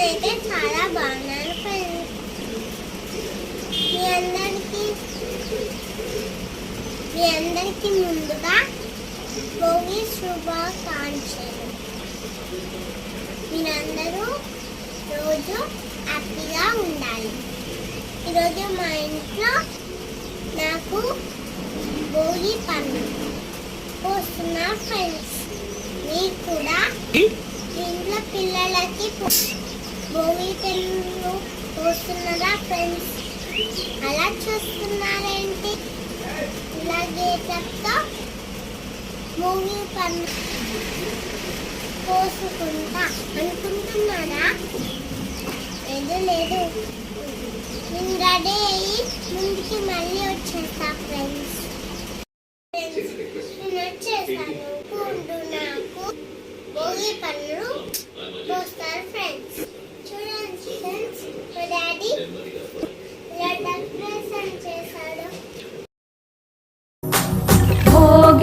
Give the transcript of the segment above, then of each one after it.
నేనైతే చాలా బాగున్నాను ఫ్రెండ్స్ మీ అందరికీ మీ అందరికీ ముందుగా భోగి శుభాకాంక్షలు. మీరందరూ రోజు హ్యాపీగా ఉండాలి. ఈరోజు మా ఇంట్లో నాకు భోగి పండు పోస్తున్నా ఫ్రెండ్స్. మీరు కూడా ఇంట్లో పిల్లలకి పో- భోగి పోస్తున్నారా ఫ్రెండ్స్ అలా చూస్తున్నారేంటి? ఇలాగే చెప్తా భూమి పన్ను పోసుకుంటా అనుకుంటున్నారా? లేదు లేదు. నేను రెడీ అయ్యి ముందుకి మళ్ళీ వచ్చేస్తా ఫ్రెండ్స్ ఫ్రెండ్స్ నేను వచ్చేసాను నాకు. భోగి పనులు పోస్తారు ఫ్రెండ్స్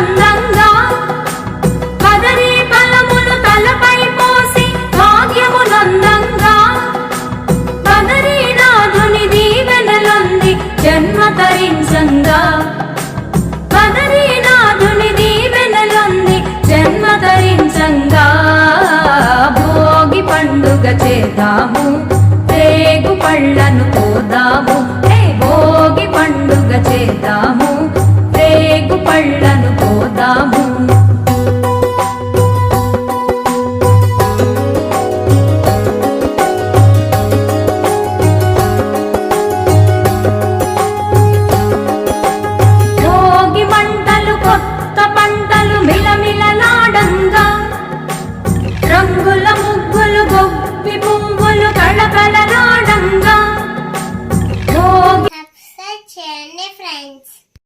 అందంగా పదరీ ఫలములు తలపై పోసి భాగ్యమునందంగా పదరీనాథుని దీవెనలొంది జన్మ తరించంగా.